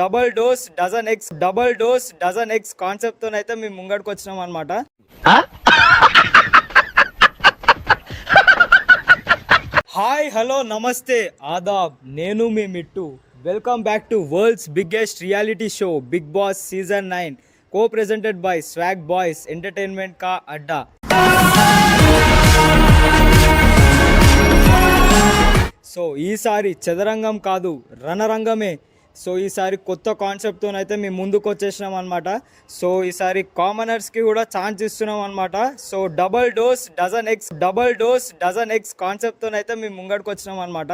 Double dose dozen X double dose dozen X కాన్సెప్ట్తో అయితే మేము ముంగడికి వచ్చినాం అనమాట హాయ్ హలో నమస్తే ఆదాబ్ నేను మీ Mittu. Welcome back to world's biggest reality show Big Boss season nine co presented by swag boys entertainment కా అడ్డా. సో ఈసారి చదరంగం కాదు రణరంగమే. సో ఈసారి కొత్త కాన్సెప్ట్తో అయితే మేము ముందుకు వచ్చేసినాం అనమాట సో ఈసారి కామనర్స్కి కూడా ఛాన్స్ ఇస్తున్నాం అనమాట so double dose dozen X double dose dozen X కాన్సెప్ట్తో అయితే మేము ముంగడికి వచ్చినాం అనమాట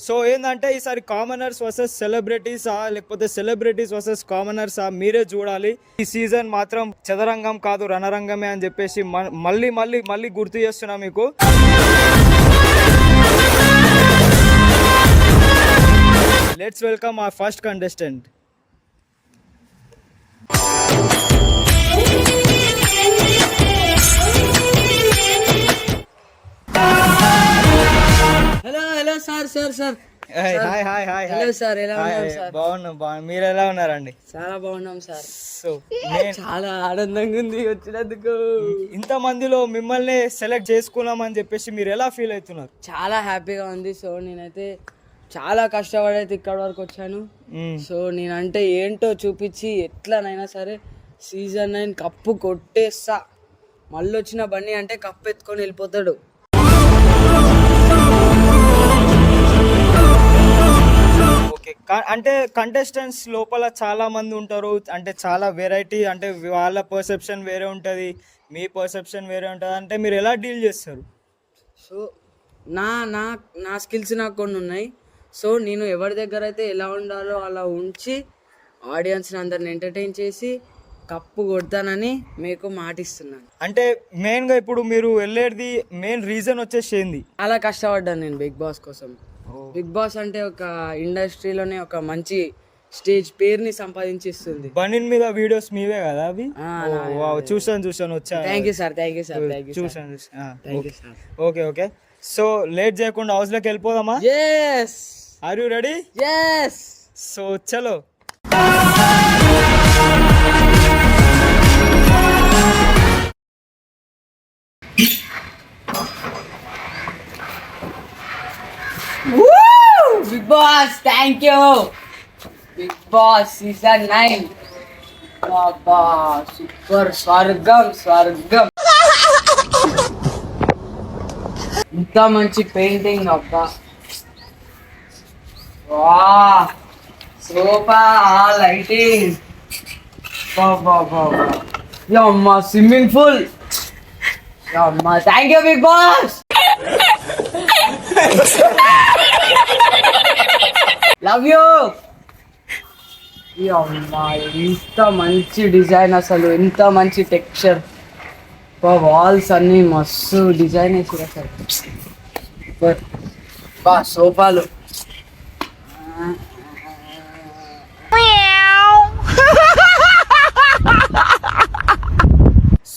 సో ఏంటంటే ఈసారి కామనర్స్ వర్సెస్ సెలబ్రిటీసా లేకపోతే సెలబ్రిటీస్ వర్సెస్ కామనర్సా మీరే చూడాలి. ఈ సీజన్ మాత్రం చదరంగం కాదు రణరంగమే అని చెప్పేసి మ- మళ్ళీ మళ్ళీ మళ్ళీ గుర్తు చేస్తున్నా మీకు. లెట్స్ వెల్కమ్ ఆ first contestant hello hello sir sir sir hi hi hi hi hello sir ఎలా ఉన్నారు సార్ బాగున్నాం బాగున్నాం మీరు ఎలా ఉన్నారండి? చాలా బాగున్నాం సార్ సో చాలా ఆనందంగా ఉంది వచ్చినందుకు. ఇంత మందిలో మిమ్మల్ని సెలెక్ట్ చేసుకున్నామని చెప్పేసి మీరు ఎలా ఫీల్ అవుతున్నారు? చాలా హ్యాపీగా ఉంది సో నేనైతే చాలా కష్టపడి అయితే ఇక్కడ వరకు వచ్చాను. సో నేనంటే ఏంటో చూపించి ఎట్లనైనా సరే సీజన్ నైన్ కప్పు కొట్టేస్తా. మళ్ళీ వచ్చిన బండి అంటే కప్పు ఎత్తుకొని వెళ్ళిపోతాడు. అంటే కంటెస్టెంట్స్ లోపల చాలా మంది ఉంటారు. అంటే చాలా వెరైటీ అంటే వాళ్ళ పర్సెప్షన్ వేరే ఉంటుంది మీ పర్సెప్షన్ వేరే ఉంటుంది. అంటే మీరు ఎలా డీల్ చేస్తారు? సో నా నా నా స్కిల్స్ నాకు కొన్ని ఉన్నాయి. సో నేను ఎవరి దగ్గర అయితే ఎలా ఉండాలో అలా ఉంచి ఆడియన్స్ని అందరిని ఎంటర్టైన్ చేసి కప్పు కొడతానని మీకు మాటిస్తున్నాను. అంటే మెయిన్గా ఇప్పుడు మీరు వెళ్ళేది మెయిన్ రీజన్ వచ్చేసి ఏంది? చాలా కష్టపడ్డాను నేను బిగ్ బాస్ కోసం. బిగ్ బాస్ అంటే ఒక ఇండస్ట్రీలోనే ఒక మంచి స్టేజ్ పేరుని సంపాదించిస్తుంది. బనిన్ మీద వీడియోస్ మీవే కదా అవి? చూసాను చూసాను వచ్చా thank you sir thank you sir. చూసాను ఓకే ఓకే. సో లేట్ చేయకుండా హౌస్లోకి వెళ్ళిపోదామా? Yes are you ready yes so చలో. Bigg Boss thank you Bigg Boss season nine Baba super స్వర్గం స్వర్గం ఇంత మంచి పెయింటింగ్ అబ్బా. వా సోఫా లైటింగ్. బాబా అమ్మా స్విమ్మింగ్ పూల్. అమ్మా thank you Bigg Boss love you అమ్మా ఇంత మంచి డిజైన్ అసలు ఎంత మంచి టెక్స్చర్ వాల్స్ అన్ని మస్తు డిజైన్ వేసారు అసలు సూపర్ బా సోఫాలు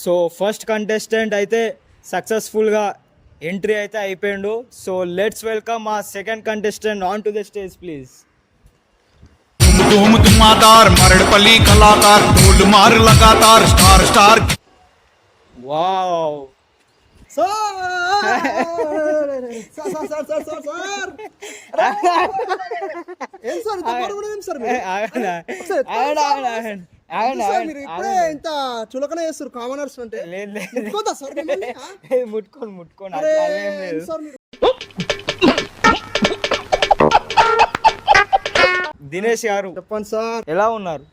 సో ఫస్ట్ కంటెస్టెంట్ అయితే సక్సెస్ఫుల్గా ఎంట్రీ అయితే అయిపోయిండు so let's welcome a second contestant on to the stage please धूम धुमादार मरड़पल्ली कलाकार फूल मार लगातार स्टार स्टार వావ్ ఇంత చులకన చేస్తారు కామనర్స్ అంటే సార్ మీరు? దినేష్ గారు. చెప్పండి సార్. ఎలా ఉన్నారు?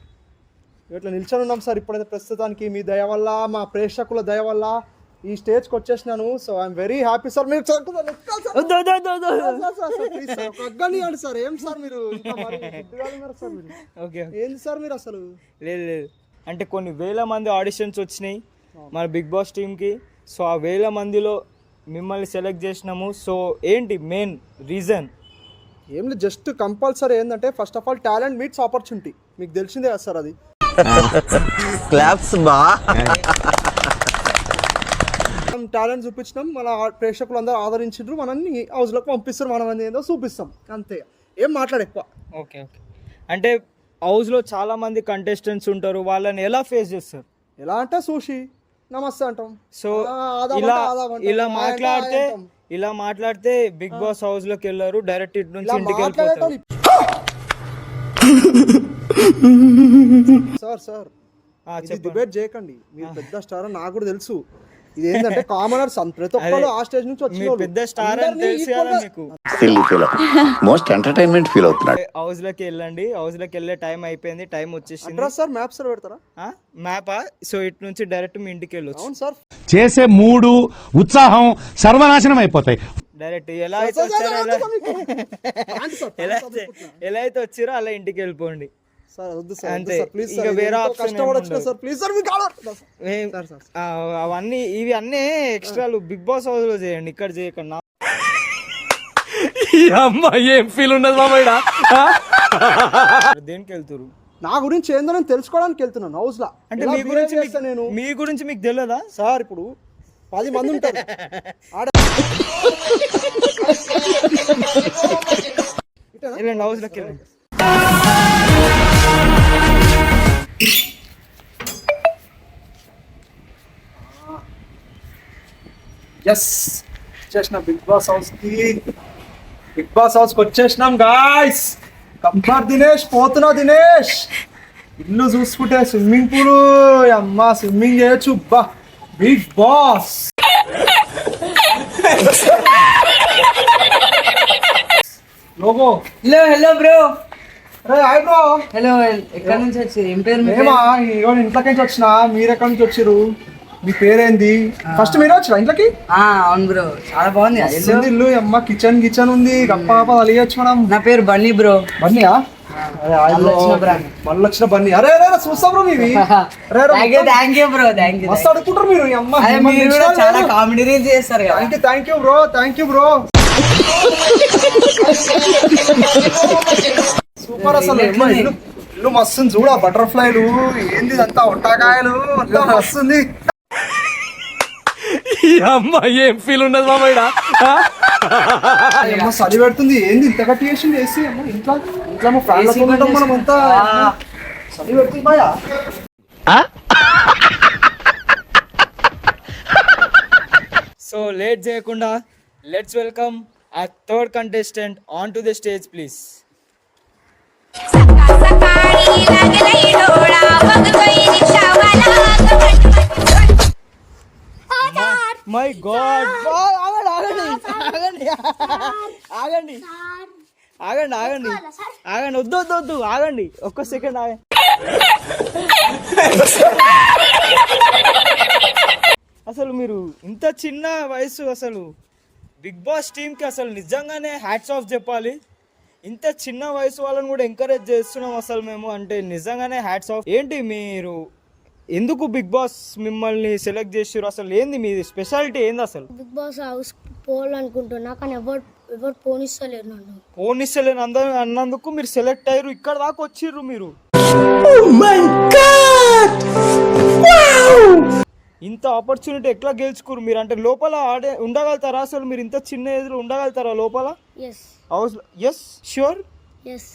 ఇట్లా నిల్చొని ఉన్నాం సార్ ఇప్పుడైతే ప్రస్తుతానికి మీ దయ వల్ల మా ప్రేక్షకుల దయ వల్ల ఈ స్టేజ్కి వచ్చేసినాను. So I'm very happy sir మీరు ఎక్కాలి సార్. ఏం మీరు సార్ మీరు? ఓకే. ఏంది సార్ మీరు అసలు? లేదు లేదు. అంటే కొన్ని వేల మంది ఆడిషన్స్ వచ్చినాయి మన బిగ్ బాస్ టీంకి సో ఆ వేల మందిలో మిమ్మల్ని సెలెక్ట్ చేసినాము. సో ఏంటి మెయిన్ రీజన్? ఏం లేదు జస్ట్ కంపల్సరీ ఏంటంటే first of all talent meets opportunity. మీకు తెలిసిందే కదా సార్ అది. టాలెంట్ చూపించినాం మన ప్రేక్షకులు అందరూ ఆదరించారు మనల్ని హౌస్లోకి పంపిస్తారు మనం అనేది ఏందో చూపిస్తాం. అంతే. ఏం మాట్లాడు ఎక్కువ. Okay okay. అంటే హౌస్లో చాలా మంది కంటెస్టెంట్స్ ఉంటారు వాళ్ళని ఎలా ఫేస్ చేస్తారు? ఎలా అంటే సూషి నమస్తే అంటాం. సో ఇలా. ఇలా మాట్లాడితే. ఇలా మాట్లాడితే బిగ్ బాస్ హౌస్లోకి వెళ్ళారు డైరెక్ట్ ఇటు నుంచి ఇంటికి వెళ్ళిపోతారు. Sir sir. డిబేట్ చేయకండి. మీరు పెద్ద స్టార్ అని నాకు కూడా తెలుసు. ఇది ఏంటంటే కామనర్స్ ప్రతి ఒక్కరు ఆ స్టేజ్ నుంచి వాళ్ళు. పెద్ద స్టార్ అని తెలుసు మోస్ట్ ఎంటర్టైన్మెంట్ ఫీల్ అవుతున్నాడు హౌస్లోకి వెళ్ళండి. హౌస్లోకి వెళ్ళే టైం అయిపోయింది. టైం వచ్చేసింది. అడ్రస్ సార్ మ్యాప్ సార్ పెడతారా? మ్యాపా సో ఇటు నుంచి డైరెక్ట్ మీ ఇంటికి వెళ్ళొచ్చు. అవును సార్. చేసే మూడు ఉత్సాహం సర్వనాశనం అయిపోతాయి. డైరెక్ట్ ఎలా అయితే వచ్చారో ఎలా ఎలా అయితే ఎలా అయితే వచ్చారో అలా ఇంటికి వెళ్ళిపోండి. సార్ వద్దు సార్ అంతే. ప్లీజ్ ఇక సార్ వేరే ఉండదు. సార్ ప్లీజ్ సార్ మీకు కావాలి ఏం- సార్, సార్. ఆ, అవన్నీ ఇవి అన్నీ ఎక్స్ట్రాలు బిగ్ బాస్ హౌస్లో చేయండి ఇక్కడ చేయకండి. అమ్మ ఏం ఫీల్ ఉన్నది మామయ్య దేనికి వెళ్తురు నా గురించి ఏందో నేను తెలుసుకోవడానికి వెళ్తున్నాను హౌస్ లా. అంటే మీ గురించి మీకు- నేను? మీ గురించి మీకు తెలియదా సార్ ఇప్పుడు పది మంది ఉంటారు. ఆడ వెళ్ళండి హౌస్లోకి వెళ్ళండి. ఎస్ వచ్చేసిన బిగ్ బాస్ హౌస్కి బిగ్ బాస్ హౌస్కి వచ్చేసినాం గాయ్స్ కంఫర్ట్ దినేష్ పోతున్నా దినేష్. ఇల్లు చూసుకుంటే స్విమ్మింగ్ పూల్. అమ్మా స్విమ్మింగ్ చేయొచ్చు. బా. Bigg Boss logo hello hello bro hello ఎక్కడి నుంచి వచ్చి ఏం పేరు మీ మేమా ఇగో ఇంట్లోకి నుంచి వచ్చిన మీరు ఎక్కడి నుంచి వచ్చిర్రు? మీ పేరేంది? ఫస్ట్ మీరు వచ్చిన ఇంట్లోకి? అవును బ్రో చాలా బాగుంది. కదా ఇల్లు. అమ్మ కిచెన్ కిచెన్ ఉంది. గప్ప గప్ప అలియచ్చు మనం. నా పేరు బన్నీ బ్రో. బన్నీయా? మళ్ళీ. వచ్చిన బన్నీ. అరే అరే చూస్తా బ్రో మీవి. Thank you bro thank you మస్తు మీరు అమ్మ. అదే మీరు కూడా చాలా కామెడీ రీల్స్ చేస్తారు కదా. Thank you thank you bro thank you bro super అసలు ఇల్లు మస్తు చూడ బటర్ఫ్లైలు. ఏంది ఇదంతా? ఒట్టాకాయలు అంతా మస్తుంది. అమ్మ ఏం ఫీల్ ఉన్నది మామయ్య అమ్మ చలి పెడుతుంది. ఏంది ఇంత కట్టి చేసింది ఏసీ అమ్మ? ఇంట్లో ఇంట్లో మా ఫ్యాన్ AC ఉంటాం మనం అంతా. చలి పెడుతుంది బాయా సో లేట్ చేయకుండా లెట్స్ వెల్కమ్ ఆ third contestant on to the stage please my god. ఆగండి ఆగండి ఆగండి. ఆగండి. ఆగండి ఆగండి. వద్దు వద్దు వద్దు. ఆగండి. ఒక్క సెకండ్ ఆగండి. అసలు మీరు ఇంత చిన్న వయసు అసలు బిగ్ బాస్ టీంకి అసలు నిజంగానే హ్యాట్స్ ఆఫ్ చెప్పాలి. ఇంత చిన్న వయసు వాళ్ళని కూడా ఎంకరేజ్ చేస్తున్నాం అసలు మేము అంటే నిజంగానే హ్యాట్స్ ఆఫ్ ఏంటి మీరు ఎందుకు బిగ్ బాస్ మిమ్మల్ని సెలెక్ట్ చేసారు అసలు ఏంది మీ స్పెషాలిటీ ఏంది అసలు? బిగ్ బాస్ హౌస్ పోవాలనుకుంటున్నా కానీ ఎవరు ఎవరు పోనిస్తలేరు నన్ను. ఫోన్ ఇస్తలేను అంద అన్నందుకు మీరు సెలెక్ట్ అయ్యారు. ఇక్కడ దాకా వచ్చిర్రు మీరు. ఇంత ఆపర్చునిటీ ఎట్లా గెలుచుకోరు మీరు? అంటే లోపల ఆడే ఉండగలుగుతారా అసలు మీరు? ఇంత చిన్న ఏజ్లో ఉండగలుగుతారా లోపల? Yes house yes sure yes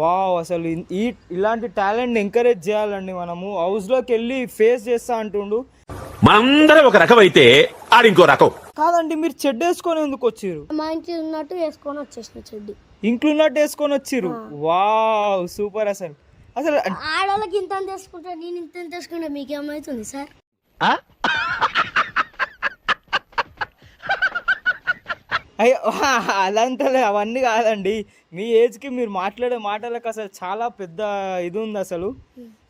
wow అసలు ఈ ఇలాంటి టాలెంట్ ఎంకరేజ్ చేయాలండి మనము. హౌస్లోకి వెళ్ళి ఫేస్ చేస్తా అంటుండు. మనందరం ఒక రకం అయితే ఆడింకో రకం. కాదండి మీరు చెడ్డ వేసుకొని ఎందుకు వచ్చిర్రు మా ఇంటి ఉన్నట్టు వేసుకొని వచ్చేసిన చెడ్డి. ఇంట్లో ఉన్నట్టు వేసుకొని వచ్చిర్రు వావ్ సూపర్ అసలు. అసలు ఆడవాళ్ళకి ఇంత తీసుకుంటా నేను ఇంత తీసుకుంటా మీకేమవుతుంది సార్? అయ్యో అదంతలే అవన్నీ కాదండి. మీ ఏజ్కి మీరు మాట్లాడే మాటలకు అసలు చాలా పెద్ద ఇది ఉంది అసలు.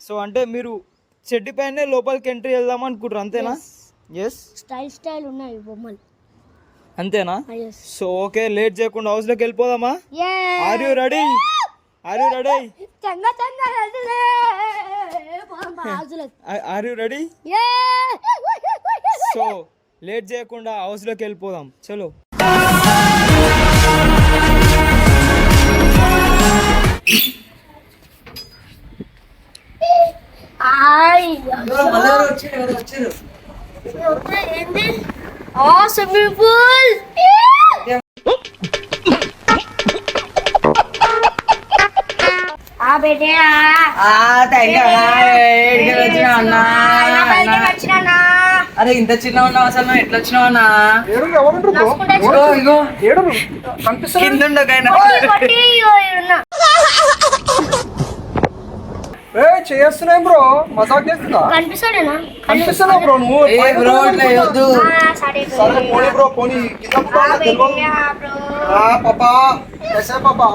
సో అంటే మీరు చెడ్డి పైనే లోపలికి ఎంట్రీ వెళ్దాం అనుకుంటారు అంతేనా? ఎస్ స్టైల్ స్టైల్ ఉన్నాయి బొమ్మలు. అంతేనా? ఎస్ సో ఓకే లేట్ చేయకుండా హౌస్లోకి వెళ్ళిపోదామా? Are you ready are you ready చంగ చంగ రాజులకు are you ready so late చేయకుండా హౌస్లోకి వెళ్ళిపోదాం. చలో. అరే ఇంత చిన్న ఉన్నావు అసలు? నువ్వు ఎట్లా వచ్చినావు అన్నా? ఇగో కనిపిస్తుంది ఏ చేస్తున్నాయి బ్రో. మజాక్ కనిపిస్తాడేనా కనిపిస్తున్నా బ్రో నువ్వు. ఏ బ్రో ఇట్లా వేయొద్దు సరే సరే పోనీ బ్రో పోనీ. కింద ఆ పాపా. कैसे పాపా.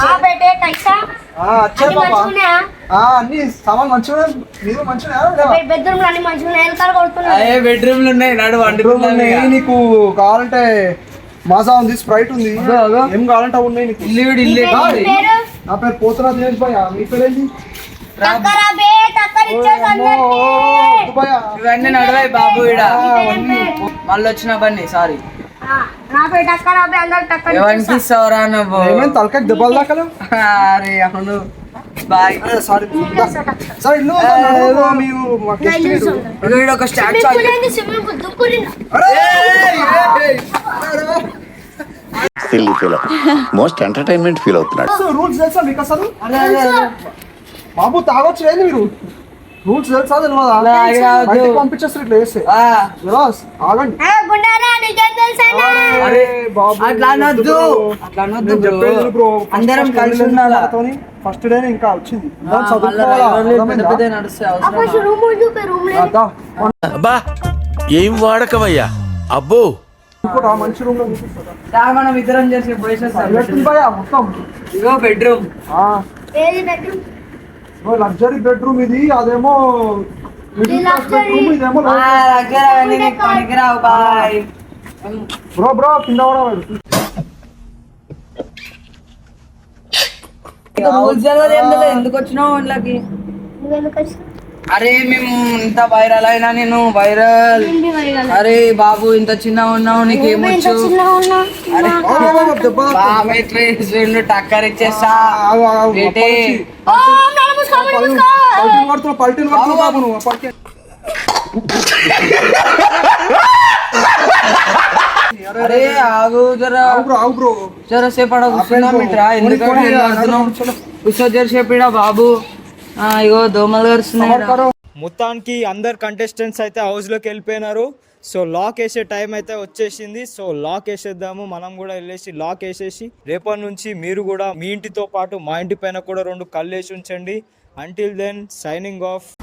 ఆ బేటే కైసా ఆ అచ్చే అన్ని పాపా. మంచిగున్నాయా? ఆ అన్ని సామాన్ మంచిగా మీరు మంచిగా బెడ్రూమ్లో అన్ని మంచిగున్నాయి? వెనకాల కొడుతున్నా అయ్యే బెడ్రూమ్లు ఉన్నాయి. నడు వండుకున్నాను నీకు కావాలంటే మాజా ఉంది స్ప్రైట్ ఉంది. ఏం కావాలంటే ఉన్నాయి నీకు. ఇల్లు ఇల్లు. కాదు. పేరు? నా పేరు పోతున్నా దినేష్ మీ పేరేంటి? టక్కరా ఇవన్నీ నడవాయి బాబు ఈడ. మళ్ళీ వచ్చిన పని సారీ. ఎవరికి ఇస్తావురా నువ్వు? తలకాయ దెబ్బలు దాకలు అరే అవును. బాయ్. ఇల్లు మీరు. ఒక statue silly feel most entertainment feel అవుతున్నాడు రూల్స్ తెలుసా మీకు అసలు? బాబు తాగొచ్చు ఏంది మీరు? రూల్స్ తెలుసా తెలియదా పంపించేస్తారు ఇట్లా వేస్తే ఆగండి. అందరం కలిసి ఉండాలా? ఫస్ట్ డే ఇంకా వచ్చింది. లేదు. అబ్బా ఏం వాడకవయ్యా అబ్బో. ఇంకోటి ఆ మంచి రూమ్లో మనం ఇద్దరం చేసి మొత్తం. ఇగో బెడ్రూమ్. ఏది బెడ్రూమ్? లగ్జరీ బెడ్రూమ్ ఇది అదేమో బ్రో బ్రో కింద ఎందుకు వచ్చినావు ఇంట్లోకి? అరే మేము ఇంత వైరల్ అయినా నేను వైరల్? అరే బాబు ఇంత చిన్న ఉన్నావు నీకు ఏమొచ్చు. బాబు చేసిండు? టక్కర్ ఇచ్చేస్తా. ఆగు, ఆగు, ఆగు. ఏంటి? పడుతున్నావు పల్టీలు పడుతున్నావు బాబు నువ్వు పల్టీ అరే ఆగు జరా ఆగు బ్రో ఆగు బ్రో జర సేపు అడ కూర్చుందాం ఇట్రా ఎందుకంటే కూర్చో జర సేపు బాబు ఇగో దోమలు కరుస్తున్నాయి మొత్తానికి అందరు కంటెస్టెంట్స్ అయితే హౌస్లోకి వెళ్ళిపోయినారు సో లాక్ వేసే టైం అయితే వచ్చేసింది సో లాక్ వేసేద్దాము మనం కూడా వెళ్ళేసి లాక్ వేసేసి రేపటి నుంచి మీరు కూడా మీ ఇంటితో పాటు మా ఇంటి పైన కూడా రెండు కళ్ళు వేసి ఉంచండి Until then, signing off.